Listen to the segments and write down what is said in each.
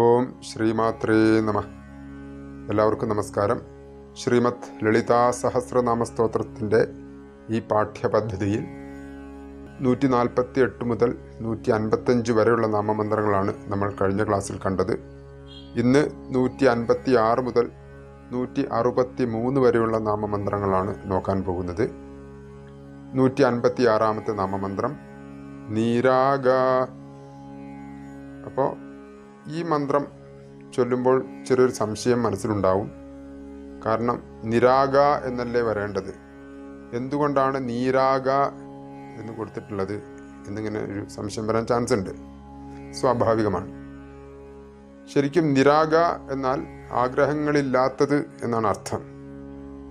ഓം ശ്രീമാത്രേ നമ. എല്ലാവർക്കും നമസ്കാരം. ശ്രീമത് ലളിതാ സഹസ്രനാമ സ്തോത്രത്തിന്റെ ഈ പാഠ്യപദ്ധതിയിൽ നൂറ്റി നാൽപ്പത്തി എട്ട് മുതൽ നൂറ്റി അൻപത്തഞ്ച് വരെയുള്ള നാമമന്ത്രങ്ങളാണ് നമ്മൾ കഴിഞ്ഞ ക്ലാസ്സിൽ കണ്ടത്. ഇന്ന് നൂറ്റി അൻപത്തി ആറ് മുതൽ നൂറ്റി അറുപത്തി മൂന്ന് വരെയുള്ള നാമമന്ത്രങ്ങളാണ് നോക്കാൻ പോകുന്നത്. നൂറ്റി അൻപത്തി ആറാമത്തെ നാമമന്ത്രം നീരാഗ. അപ്പോൾ ഈ മന്ത്രം ചൊല്ലുമ്പോൾ ചെറിയൊരു സംശയം മനസ്സിലുണ്ടാവും. കാരണം നിരാഗ എന്നല്ലേ വരേണ്ടത്? എന്തുകൊണ്ടാണ് നീരാഗ എന്ന് കൊടുത്തിട്ടുള്ളത് എന്നിങ്ങനെ ഒരു സംശയം വരാൻ ചാൻസ് ഉണ്ട്. സ്വാഭാവികമാണ്. ശരിക്കും നിരാഗ എന്നാൽ ആഗ്രഹങ്ങളില്ലാത്തത് എന്നാണ് അർത്ഥം.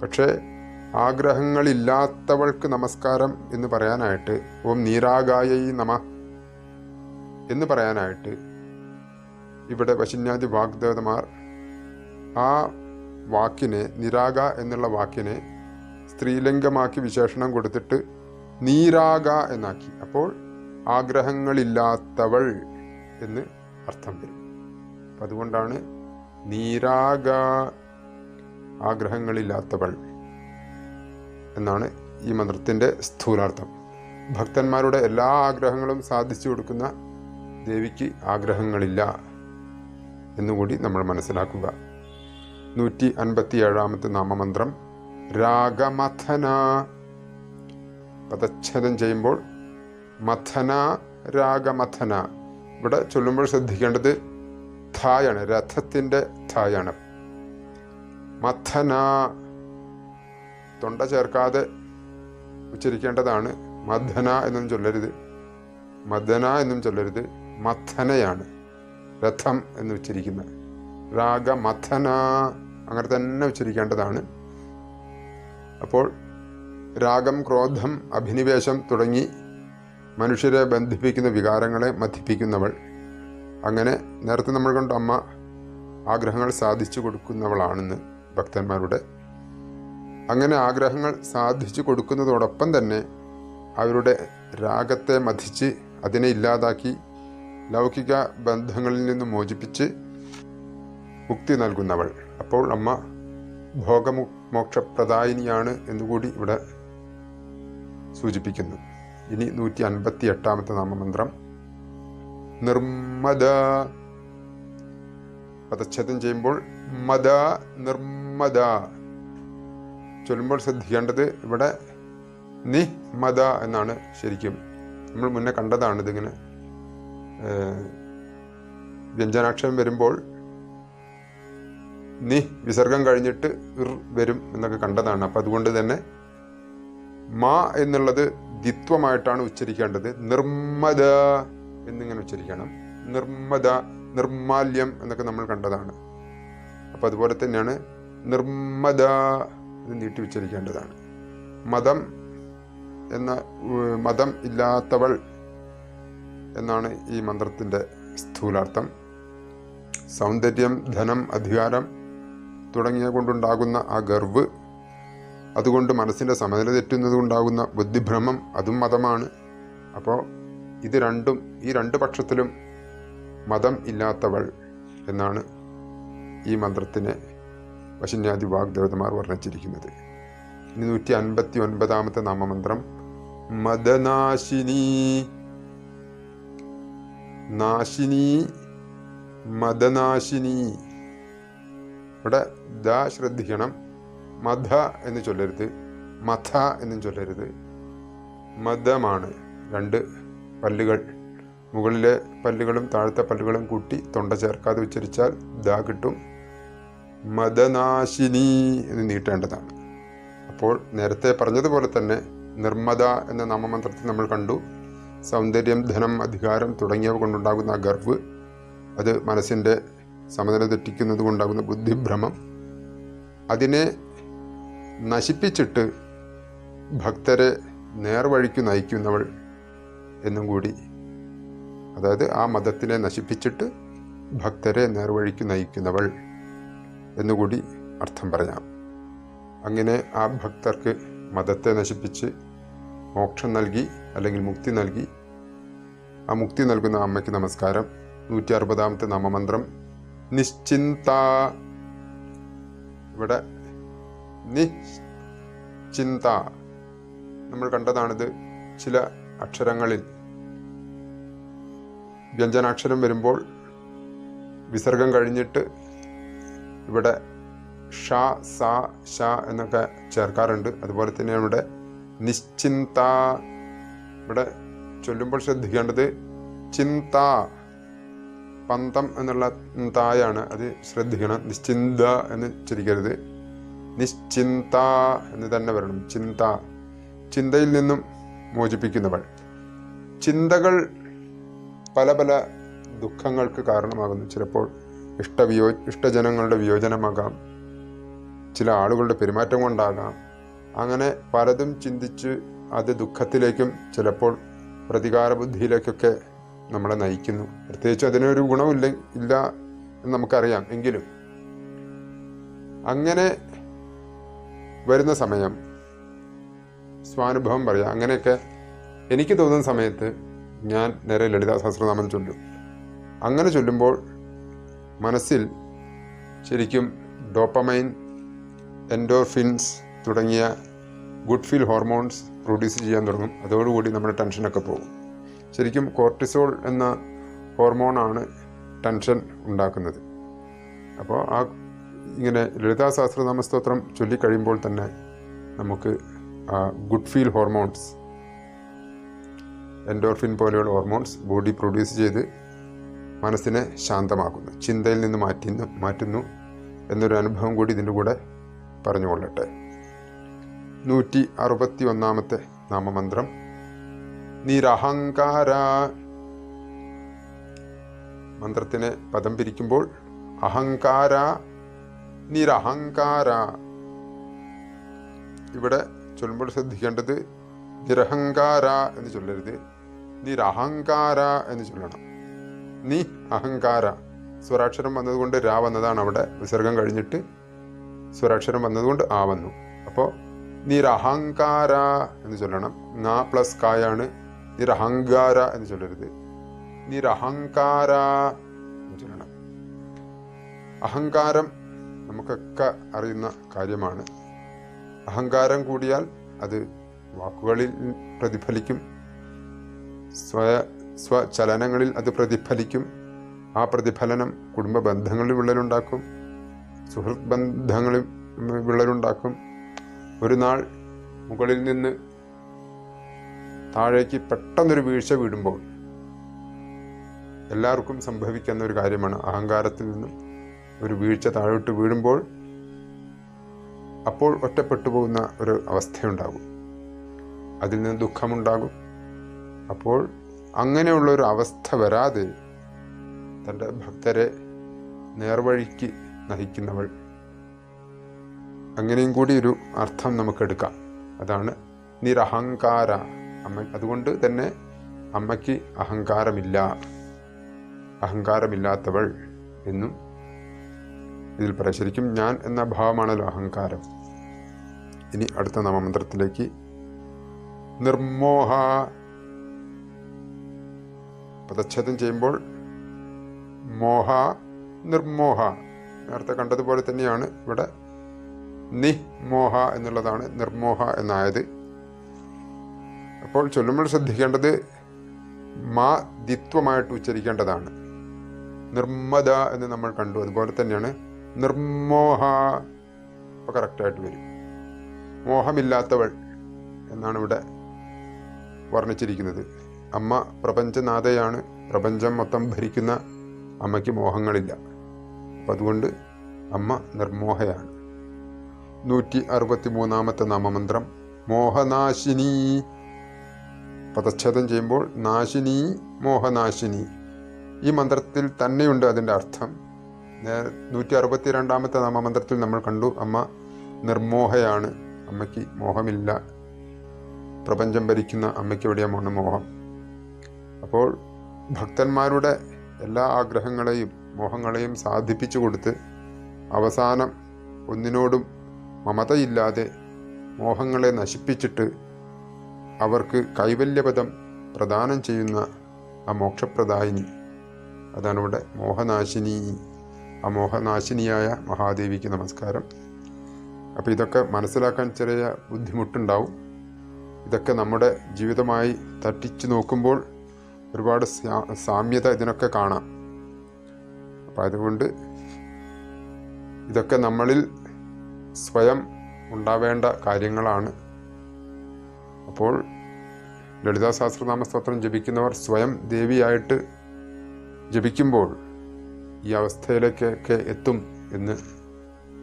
പക്ഷേ ആഗ്രഹങ്ങളില്ലാത്തവൾക്ക് നമസ്കാരം എന്ന് പറയാനായിട്ട് ഓം നീരാഗായൈ നമ എന്ന് പറയാനായിട്ട് ഇവിടെ വശിന്യാദി വാഗ്ദേവതമാർ ആ വാക്കിനെ നിരാഗ എന്നുള്ള വാക്കിനെ സ്ത്രീലിംഗമാക്കി വിശേഷണം കൊടുത്തിട്ട് നീരാഗ എന്നാക്കി. അപ്പോൾ ആഗ്രഹങ്ങളില്ലാത്തവൾ എന്ന് അർത്ഥം വരും. അപ്പം അതുകൊണ്ടാണ് നീരാഗ ആഗ്രഹങ്ങളില്ലാത്തവൾ എന്നാണ് ഈ മന്ത്രത്തിന്റെ സ്ഥൂലാർത്ഥം. ഭക്തന്മാരുടെ എല്ലാ ആഗ്രഹങ്ങളും സാധിച്ചു കൊടുക്കുന്ന ദേവിക്ക് ആഗ്രഹങ്ങളില്ല. എന്നുകൂടി നമ്മൾ മനസ്സിലാക്കുക. നൂറ്റി അൻപത്തി ഏഴാമത്തെ നാമമന്ത്രം രാഗമഥന. പദച്ഛേദം ചെയ്യുമ്പോൾ മഥന രാഗമഥന. ഇവിടെ ചൊല്ലുമ്പോൾ ശ്രദ്ധിക്കേണ്ടത് ധായാണ് രഥത്തിന്റെ ധായാണ് മഥന. തൊണ്ട ചേർക്കാതെ ഉച്ചരിക്കേണ്ടതാണ്. മഥന എന്നും ചൊല്ലരുത്. മഥന എന്നും ചൊല്ലരുത്. മഥനയാണ്. രഥം എന്ന് ഉച്ചരിക്കുന്നത് രാഗമഥന അങ്ങനെ തന്നെ ഉച്ചരിക്കേണ്ടതാണ് അപ്പോൾ രാഗം ക്രോധം അഭിനിവേശം തുടങ്ങി മനുഷ്യരെ ബന്ധിപ്പിക്കുന്ന വികാരങ്ങളെ മഥിപ്പിക്കുന്നവൾ. അങ്ങനെ നേരത്തെ നമ്മൾ കണ്ട അമ്മ ആഗ്രഹങ്ങൾ സാധിച്ചു കൊടുക്കുന്നവളാണെന്ന് ഭക്തന്മാരുടെ. അങ്ങനെ ആഗ്രഹങ്ങൾ സാധിച്ചു കൊടുക്കുന്നതോടൊപ്പം തന്നെ അവരുടെ രാഗത്തെ മഥിച്ച് അതിനെ ഇല്ലാതാക്കി ലൗകിക ബന്ധങ്ങളിൽ നിന്ന് മോചിപ്പിച്ച് മുക്തി നൽകുന്നവൾ. അപ്പോൾ അമ്മ ഭോഗമു മോക്ഷപ്രദായിനിയാണ് എന്നുകൂടി ഇവിടെ സൂചിപ്പിക്കുന്നു. ഇനി നൂറ്റി അൻപത്തി എട്ടാമത്തെ നാമമന്ത്രം. നിർമ്മദ പദച്ഛേദം ചെയ്യുമ്പോൾ മദ നിർമ്മദ. ചൊല്ലുമ്പോൾ ശ്രദ്ധിക്കേണ്ടത് ഇവിടെ നി മദ എന്നാണ് ശരിക്കും. നമ്മൾ മുന്നേ കണ്ടതാണ് ഇതിങ്ങനെ വ്യഞ്ജനാക്ഷരം വരുമ്പോൾ നി വിസർഗം കഴിഞ്ഞിട്ട് ഇർ വരും എന്നൊക്കെ കണ്ടതാണ്. അപ്പം അതുകൊണ്ട് തന്നെ മാ എന്നുള്ളത് ദിത്വമായിട്ടാണ് ഉച്ചരിക്കേണ്ടത്. നിർമ്മദ എന്നിങ്ങനെ ഉച്ചരിക്കണം. നിർമ്മദ നിർമാല്യം എന്നൊക്കെ നമ്മൾ കണ്ടതാണ്. അപ്പം അതുപോലെ തന്നെയാണ് നിർമ്മദ എന്ന് നീട്ടി ഉച്ചരിക്കേണ്ടതാണ്. മതം എന്ന മതം ഇല്ലാത്തവൾ എന്നാണ് ഈ മന്ത്രത്തിന്റെ സ്ഥൂലാർത്ഥം. സൗന്ദര്യം ധനം അധികാരം തുടങ്ങിയ കൊണ്ടുണ്ടാകുന്ന ആ ഗർവ് അതുകൊണ്ട് മനസ്സിന്റെ സമനില തെറ്റുന്നത് കൊണ്ടാകുന്ന ബുദ്ധിഭ്രമം അതും മതമാണ്. അപ്പോൾ ഇത് രണ്ടും ഈ രണ്ട് പക്ഷത്തിലും മതം ഇല്ലാത്തവൾ എന്നാണ് ഈ മന്ത്രത്തിനെ വശന്യാദി വാഗ്ദേവതമാർ വർണിച്ചിരിക്കുന്നത്. ഇനി നൂറ്റി അൻപത്തി ഒൻപതാമത്തെ നാമമന്ത്രം മദനാശിനി. നാശിനി മതനാശിനി ഇവിടെ ദ ശ്രദ്ധിക്കണം. മധ എന്ന് ചൊല്ലരുത്. മഥ എന്നും ചൊല്ലരുത്. മതമാണ് രണ്ട് പല്ലുകൾ. മുകളിലെ പല്ലുകളും താഴത്തെ പല്ലുകളും കൂട്ടി തൊണ്ട ചേർക്കാതെ ഉച്ചരിച്ചാൽ ദ കിട്ടും. മതനാശിനി എന്ന് നീട്ടേണ്ടതാണ്. അപ്പോൾ നേരത്തെ പറഞ്ഞതുപോലെ തന്നെ നിർമ്മദ എന്ന നാമമന്ത്രത്തിൽ നമ്മൾ കണ്ടു. സൗന്ദര്യം ധനം അധികാരം തുടങ്ങിയവ കൊണ്ടുണ്ടാകുന്ന ഗർവ് അത് മനസ്സിന്റെ സമനില തെറ്റിക്കുന്നത് കൊണ്ടാകുന്ന ബുദ്ധിഭ്രമം. അതിനെ നശിപ്പിച്ചിട്ട് ഭക്തരെ നേർവഴിക്ക് നയിക്കുന്നവൾ എന്നും കൂടി. അതായത് ആ മതത്തിനെ നശിപ്പിച്ചിട്ട് ഭക്തരെ നേർവഴിക്ക് നയിക്കുന്നവൾ എന്നുകൂടി അർത്ഥം പറയാം അങ്ങനെ ആ ഭക്തർക്ക് മതത്തെ നശിപ്പിച്ച് മോക്ഷം നൽകി അല്ലെങ്കിൽ മുക്തി നൽകി. ആ മുക്തി നൽകുന്ന അമ്മയ്ക്ക് നമസ്കാരം. നൂറ്റി അറുപതാമത്തെ നാമമന്ത്രം. നിശ്ചിന്ത. ഇവിടെ നിശ്ചിന്ത. നമ്മൾ കണ്ടതാണിത് ചില അക്ഷരങ്ങളിൽ. വ്യഞ്ജനാക്ഷരം വരുമ്പോൾ വിസർഗം കഴിഞ്ഞിട്ട് ഇവിടെ ഷ സ ഷ എന്നൊക്കെ ചേർക്കാറുണ്ട്. അതുപോലെ തന്നെ ഇവിടെ നിശ്ചിന്ത. ഇവിടെ ചൊല്ലുമ്പോൾ ശ്രദ്ധിക്കേണ്ടത് ചിന്ത. പന്തം എന്നുള്ള തായാണ് അത് ശ്രദ്ധിക്കണം. നിശ്ചിന്ത എന്ന് ചിരിക്കരുത്. നിശ്ചിന്ത എന്ന് തന്നെ വരണം. ചിന്ത. ചിന്തയിൽ നിന്നും മോചിപ്പിക്കുന്നവൾ. ചിന്തകൾ പല പല ദുഃഖങ്ങൾക്ക് കാരണമാകുന്നു. ചിലപ്പോൾ ഇഷ്ടവിയോ ഇഷ്ടജനങ്ങളുടെ വിയോജനമാകാം. ചില ആളുകളുടെ പെരുമാറ്റം കൊണ്ടാകാം. അങ്ങനെ പലതും ചിന്തിച്ച് അത് ദുഃഖത്തിലേക്കും ചിലപ്പോൾ പ്രതികാര ബുദ്ധിയിലേക്കൊക്കെ നമ്മളെ നയിക്കുന്നു. പ്രത്യേകിച്ച് അതിനൊരു ഗുണമില്ല ഇല്ല എന്ന് നമുക്കറിയാം. എങ്കിലും അങ്ങനെ വരുന്ന സമയം സ്വാനുഭവം പറയാം. അങ്ങനെയൊക്കെ എനിക്ക് തോന്നുന്ന സമയത്ത് ഞാൻ നേരെ ലളിതാ സഹസ്രനാമം ചൊല്ലും. അങ്ങനെ ചൊല്ലുമ്പോൾ മനസ്സിൽ ശരിക്കും ഡോപ്പമൈൻ എൻഡോർഫിൻസ് തുടങ്ങിയ ഗുഡ് ഫീൽ ഹോർമോൺസ് പ്രൊഡ്യൂസ് ചെയ്യാൻ തുടങ്ങും. അതോടുകൂടി നമ്മുടെ ടെൻഷനൊക്കെ പോകും. ശരിക്കും കോർട്ടിസോൾ എന്ന ഹോർമോണാണ് ടെൻഷൻ ഉണ്ടാക്കുന്നത്. അപ്പോൾ ആ ഇങ്ങനെ ലളിതാ നാമസ്തോത്രം സ്തോത്രം ചൊല്ലിക്കഴിയുമ്പോൾ തന്നെ നമുക്ക് ആ ഗുഡ് ഫീൽ ഹോർമോൺസ് എൻഡോർഫിൻ പോലെയുള്ള ഹോർമോൺസ് ബോഡി പ്രൊഡ്യൂസ് ചെയ്ത് മനസ്സിനെ ശാന്തമാക്കുന്നു. ചിന്തയിൽ നിന്ന് മാറ്റുന്നു മാറ്റുന്നു എന്നൊരു അനുഭവം കൂടി ഇതിന്റെ കൂടെ പറഞ്ഞുകൊള്ളട്ടെ. നൂറ്റി അറുപത്തി ഒന്നാമത്തെ നാമമന്ത്രം. നിരഹങ്കാര. മന്ത്രത്തിനെ പദം പിരിക്കുമ്പോൾ അഹങ്കാര നിരഹങ്കാര. ഇവിടെ ചൊല്ലുമ്പോൾ ശ്രദ്ധിക്കേണ്ടത് നിരഹങ്കാര എന്ന് ചൊല്ലരുത്. നിരഹങ്കാര എന്ന് ചൊല്ലണം. നി അഹങ്കാര. സ്വരാക്ഷരം വന്നതുകൊണ്ട് രാ വന്നതാണ് അവിടെ. വിസർഗം കഴിഞ്ഞിട്ട് സ്വരാക്ഷരം വന്നതുകൊണ്ട് ആ വന്നു. അപ്പോൾ നിരഹങ്കാര എന്ന് ചൊല്ലണം. ന പ്ലസ് കായാണ് നിരഹങ്കാര എന്ന് ചൊല്ലരുത്. നിരഹങ്കാര എന്ന് ചൊല്ലണം. അഹങ്കാരം നമുക്കൊക്കെ അറിയുന്ന കാര്യമാണ്. അഹങ്കാരം കൂടിയാൽ അത് വാക്കുകളിൽ പ്രതിഫലിക്കും. സ്വയ സ്വചലനങ്ങളിൽ അത് പ്രതിഫലിക്കും. ആ പ്രതിഫലനം കുടുംബ ബന്ധങ്ങളിൽ വിള്ളലുണ്ടാക്കും. സുഹൃത്ത് ബന്ധങ്ങളിൽ വിള്ളലുണ്ടാക്കും. ഒരു നാൾ മുകളിൽ നിന്ന് താഴേക്ക് പെട്ടെന്നൊരു വീഴ്ച വീടുമ്പോൾ എല്ലാവർക്കും സംഭവിക്കുന്ന ഒരു കാര്യമാണ്. അഹങ്കാരത്തിൽ നിന്നും ഒരു വീഴ്ച താഴോട്ട് വീഴുമ്പോൾ അപ്പോൾ ഒറ്റപ്പെട്ടു പോകുന്ന ഒരു അവസ്ഥയുണ്ടാകും. അതിൽ നിന്ന് ദുഃഖമുണ്ടാകും. അപ്പോൾ അങ്ങനെയുള്ള ഒരു അവസ്ഥ വരാതെ തന്റെ ഭക്തരെ നേർവഴിക്ക് നയിക്കുന്നവൾ അങ്ങനെയും കൂടി ഒരു അർത്ഥം നമുക്കെടുക്കാം. അതാണ് നിരഹങ്കാര അമ്മ. അതുകൊണ്ട് തന്നെ അമ്മയ്ക്ക് അഹങ്കാരമില്ല. അഹങ്കാരമില്ലാത്തവൾ എന്നും ഇതിൽ പറയാം ശരിക്കും ഞാൻ എന്ന ഭാവമാണല്ലോ അഹങ്കാരം. ഇനി അടുത്ത നാമമന്ത്രത്തിലേക്ക്. നിർമോഹ. പദച്ഛേദം ചെയ്യുമ്പോൾ മോഹ നിർമോഹ. നേരത്തെ കണ്ടതുപോലെ തന്നെയാണ് ഇവിടെ നിമോഹ എന്നുള്ളതാണ് നിർമോഹ എന്നായത്. അപ്പോൾ ചൊല്ലുമ്പോൾ ശ്രദ്ധിക്കേണ്ടത് മാ ദിത്വമായിട്ട് ഉച്ചരിക്കേണ്ടതാണ്. നിർമ്മത എന്ന് നമ്മൾ കണ്ടു. അതുപോലെ തന്നെയാണ് നിർമോഹ അപ്പോൾ കറക്റ്റായിട്ട് വരും. മോഹമില്ലാത്തവൾ എന്നാണ് ഇവിടെ വർണിച്ചിരിക്കുന്നത്. അമ്മ പ്രപഞ്ചനാഥയാണ്. പ്രപഞ്ചം മൊത്തം ഭരിക്കുന്ന അമ്മയ്ക്ക് മോഹങ്ങളില്ല. അപ്പം അതുകൊണ്ട് അമ്മ നിർമോഹയാണ്. നൂറ്റി അറുപത്തി മൂന്നാമത്തെ നാമമന്ത്രം. മോഹനാശിനി. പദച്ഛേദം ചെയ്യുമ്പോൾ നാശിനി മോഹനാശിനി. ഈ മന്ത്രത്തിൽ തന്നെയുണ്ട് അതിന്റെ അർത്ഥം. നൂറ്റി അറുപത്തി രണ്ടാമത്തെ നാമമന്ത്രത്തിൽ നമ്മൾ കണ്ടു അമ്മ നിർമോഹയാണ് അമ്മയ്ക്ക് മോഹമില്ല. പ്രപഞ്ചം ഭരിക്കുന്ന അമ്മയ്ക്ക് എവിടെയാണ് മോഹം? അപ്പോൾ ഭക്തന്മാരുടെ എല്ലാ ആഗ്രഹങ്ങളെയും മോഹങ്ങളെയും സാധിപ്പിച്ചു കൊടുത്ത് അവസാനം ഒന്നിനോടും മമതയില്ലാതെ മോഹങ്ങളെ നശിപ്പിച്ചിട്ട് അവർക്ക് കൈവല്യപദം പ്രദാനം ചെയ്യുന്ന ആ മോക്ഷപ്രദായിനി. അതാണ് ഇവിടെ മോഹനാശിനി ആ മോഹനാശിനിയായ മഹാദേവിക്ക് നമസ്കാരം. അപ്പോൾ ഇതൊക്കെ മനസ്സിലാക്കാൻ ചെറിയ ബുദ്ധിമുട്ടുണ്ടാവും. ഇതൊക്കെ നമ്മുടെ ജീവിതമായി തട്ടിച്ചു നോക്കുമ്പോൾ ഒരുപാട് സാമ്യത ഇതിനൊക്കെ കാണാം. അപ്പം അതുകൊണ്ട് ഇതൊക്കെ നമ്മളിൽ സ്വയം ഉണ്ടാവേണ്ട കാര്യങ്ങളാണ്. അപ്പോൾ ലളിതാ സഹസ്രനാമ സ്തോത്രം ജപിക്കുന്നവർ സ്വയം ദേവിയായിട്ട് ജപിക്കുമ്പോൾ ഈ അവസ്ഥയിലേക്കൊക്കെ എത്തും എന്ന്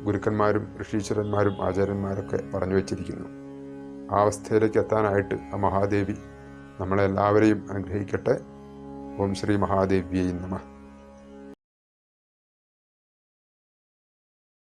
ഗുരുക്കന്മാരും ഋഷീശ്വരന്മാരും ആചാര്യന്മാരൊക്കെ പറഞ്ഞു വച്ചിരിക്കുന്നു. ആ അവസ്ഥയിലേക്ക് എത്താനായിട്ട് ആ മഹാദേവി നമ്മളെല്ലാവരെയും അനുഗ്രഹിക്കട്ടെ. ഓം ശ്രീ മഹാദേവിയെ നമഃ.